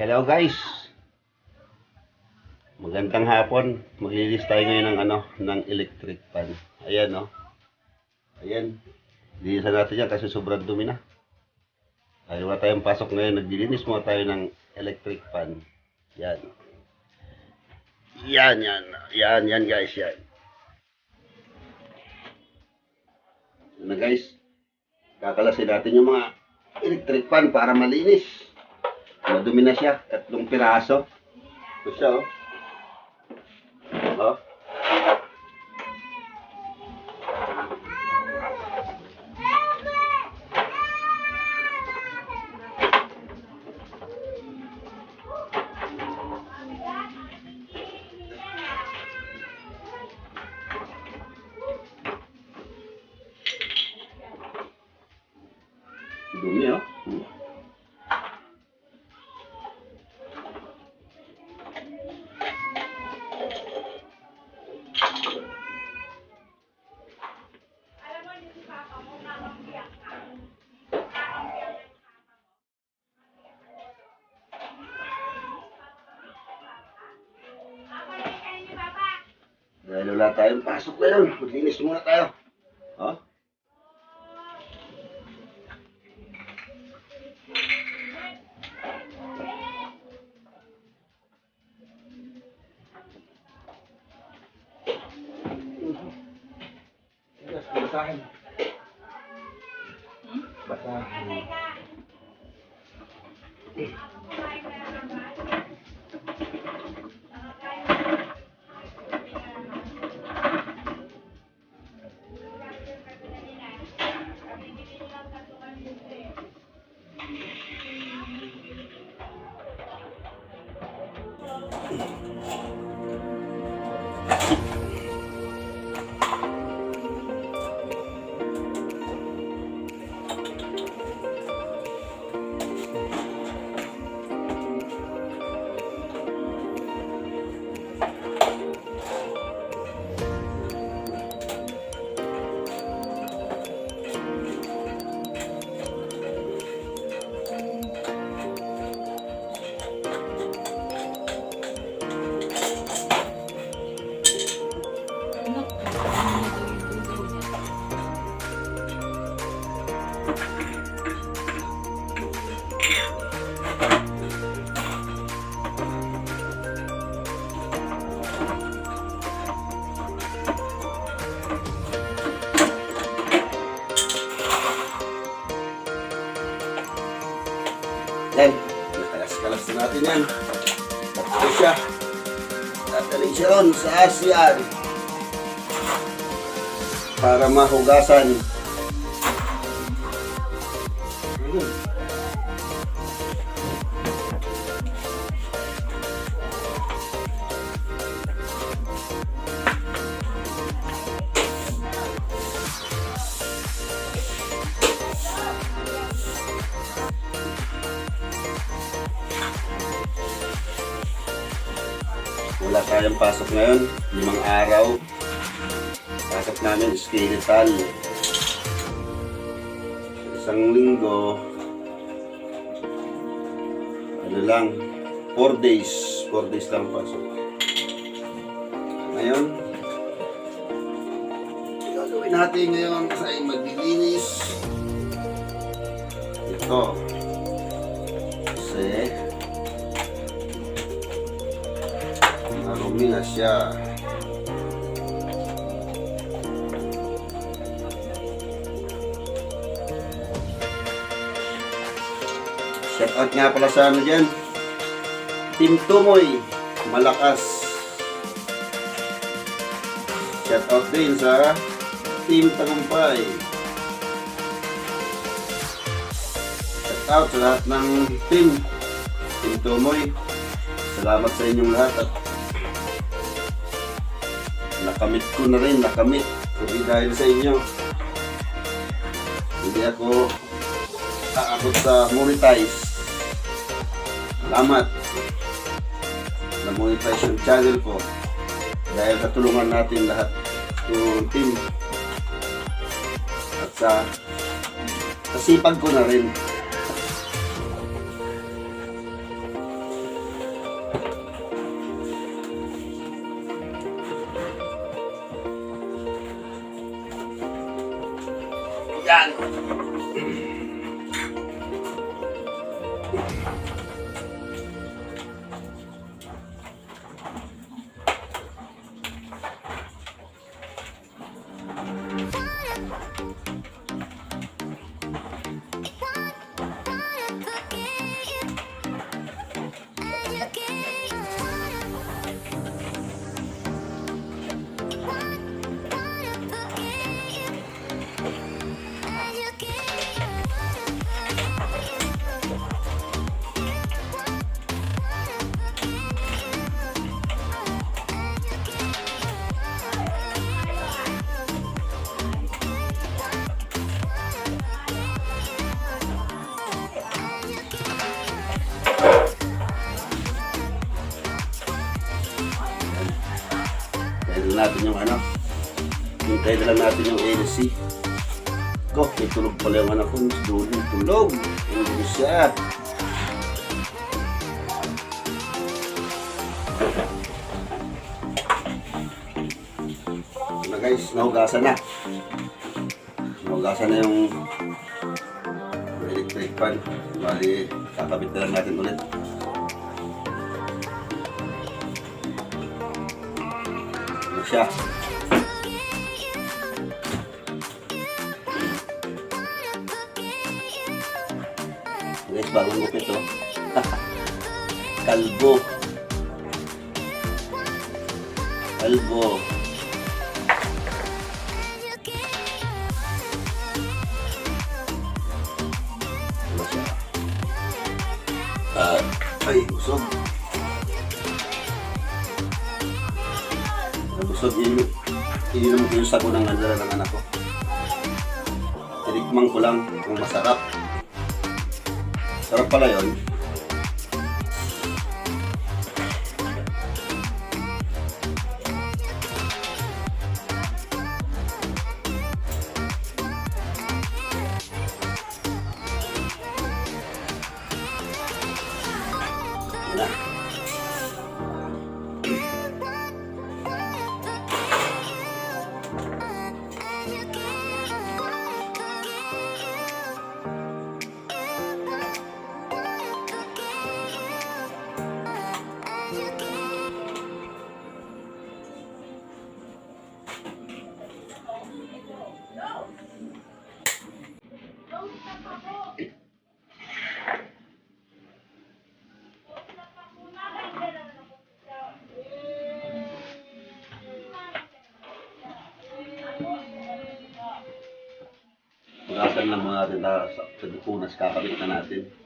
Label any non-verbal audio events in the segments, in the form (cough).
Hello guys. Magandang hapon. Maglilis tayo ngayon ng ano, ng electric fan. Ayan no. Ayan. Linisan natin yan kasi sobrang dumi na. Ay wala tayong pasok ngayon. Naglilinis muna tayo ng electric fan. Yan. Yan, yan. Yan, yan guys, yan. Yan guys. Kakalasin natin yung mga electric fan para malinis. Madumi na siya. Tatlong piraso. Ito siya, oh. Oh. Dumi, oh. Hmm. Wala tayong pasok ngayon, maglinis muna tayo. Oh? Yes, basahin. Basahin. Yan. Sa ASEAN. Para mahugasan. Wala tayong pasok ngayon. Limang araw. Pasok namin skeletal. Isang linggo. Ano lang. 4 days. 4 days lang pasok. Ngayon. Gagawin natin ngayon ay maglilinis. Ito. Marumi na siya. Shout out nga pala sa ano dyan. Team Tumoy. Malakas. Shout out din sa Team Tagumpay. Shout out sa lahat ng team. Team Tumoy. Salamat sa inyong lahat at nakamit ko na rin, nakamit. Kundi dahil sa inyo. Hindi ako aabot sa monetize. Salamat. Na-monetize yung channel ko. Dahil katulungan natin lahat yung team. At sa kasipag ko na rin. Natin yung ano. Hintay na lang natin yung AC. Ko, may tulog pala yung anak ko. Duling tulog. Hindi siya. Na guys, nahugasan na. Nahugasan na yung electric fan. Bali, kakabit na lang natin ulit. Siya? Guys, bagong gupit to. (laughs) Kalbo. Kalbo. Siya? Ah, ay, usog. Usog, ininom, ininom ko yung sago ng nandala ng anak ko. Tinikmang ko lang kung masarap. Sarap pala yun. Yun na. Pagasan lang mga natin na sa, dupunas kakabit na natin.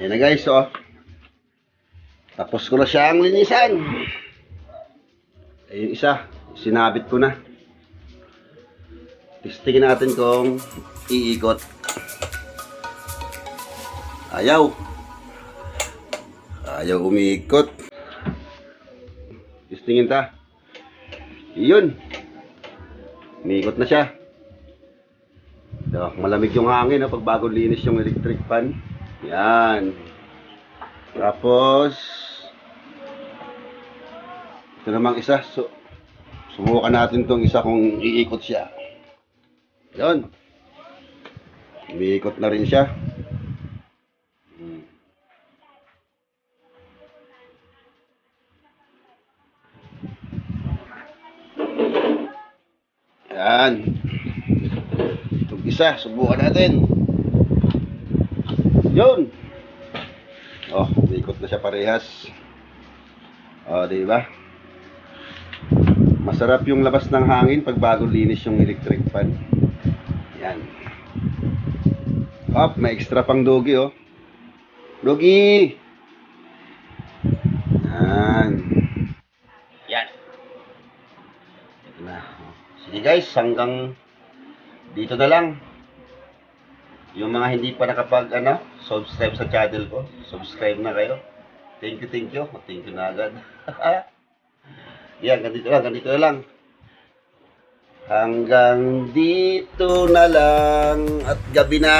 Yan na guys, oh. Tapos ko na siyang linisan. Ay, yung isa, sinabit ko na. Testingin natin kung iikot. Ayaw. Ayaw umiikot. Testingin ta. Iyon. Umiikot na siya. Ito, malamig yung hangin no, pag bago linis yung electric fan. Yan. Tapos, ito namang isa. So, subukan natin tong isa kung iikot siya. Yan. Umiikot na rin siya. Yan. Itong isa, subukan natin. Yun. Oh, umiikot na siya parehas. Oh, di ba? Masarap yung labas ng hangin pag bagong linis yung electric fan. Yan. Up, may extra pang dogi, oh. Dogi! Yan. Yan. Ito na. Sige guys, hanggang dito na lang. Yung mga hindi pa nakapag, ano, subscribe sa channel ko, subscribe na kayo. Thank you, thank you. Thank you na agad. (laughs) Yan, ganito lang, ganito lang. Hanggang dito na lang at gabi na.